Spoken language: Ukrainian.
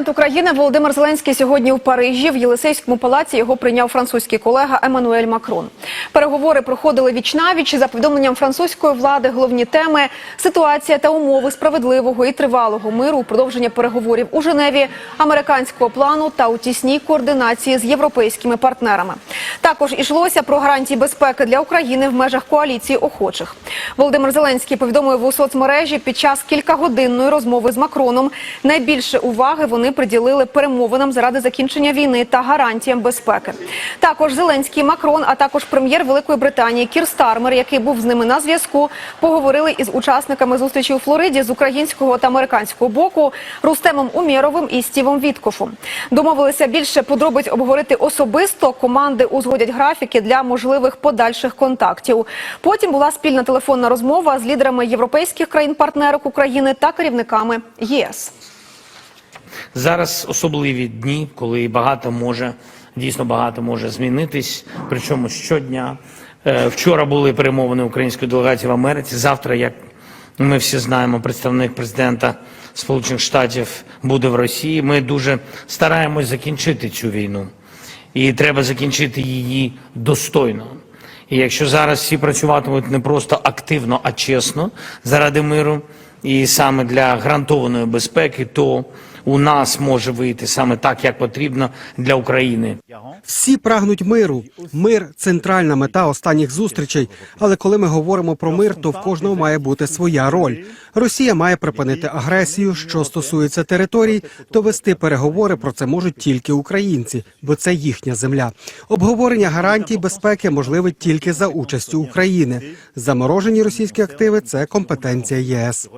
Президент України Володимир Зеленський сьогодні у Парижі в Єлисейському палаці його прийняв французький колега Еммануель Макрон. Переговори проходили вічнавіч. За повідомленням французької влади, головні теми ситуація та умови справедливого і тривалого миру продовження переговорів у Женеві, американського плану та у тісній координації з європейськими партнерами. Також ішлося про гарантії безпеки для України в межах коаліції охочих. Володимир Зеленський повідомив у соцмережі під час кількагодинної розмови з Макроном. Найбільше уваги вони приділили перемовинам заради закінчення війни та гарантіям безпеки. Також Зеленський, Макрон, а також прем'єр Великої Британії Кір Стармер, який був з ними на зв'язку, поговорили із учасниками зустрічі у Флориді з українського та американського боку Рустемом Умєровим і Стівом Віткофом. Домовилися більше подробиць обговорити особисто. Команди узгодять графіки для можливих подальших контактів. Потім була спільна телефонна розмова з лідерами європейських країн-партнерок України та керівниками ЄС. Зараз особливі дні, коли багато може, дійсно багато може змінитись, причому щодня. Е, Вчора були перемовини української делегації в Америці. Завтра, як ми всі знаємо, представник президента Сполучених Штатів буде в Росії. Ми дуже стараємось закінчити цю війну, і треба закінчити її достойно. І якщо зараз всі працюватимуть не просто активно, а чесно заради миру, і саме для гарантованої безпеки, то у нас може вийти саме так, як потрібно для України. Всі прагнуть миру. Мир центральна мета останніх зустрічей. Але коли ми говоримо про мир, то в кожного має бути своя роль. Росія має припинити агресію. Що стосується територій, то вести переговори про це можуть тільки українці, бо це їхня земля. Обговорення гарантій безпеки можливе тільки за участю України. Заморожені російські активи це компетенція ЄС.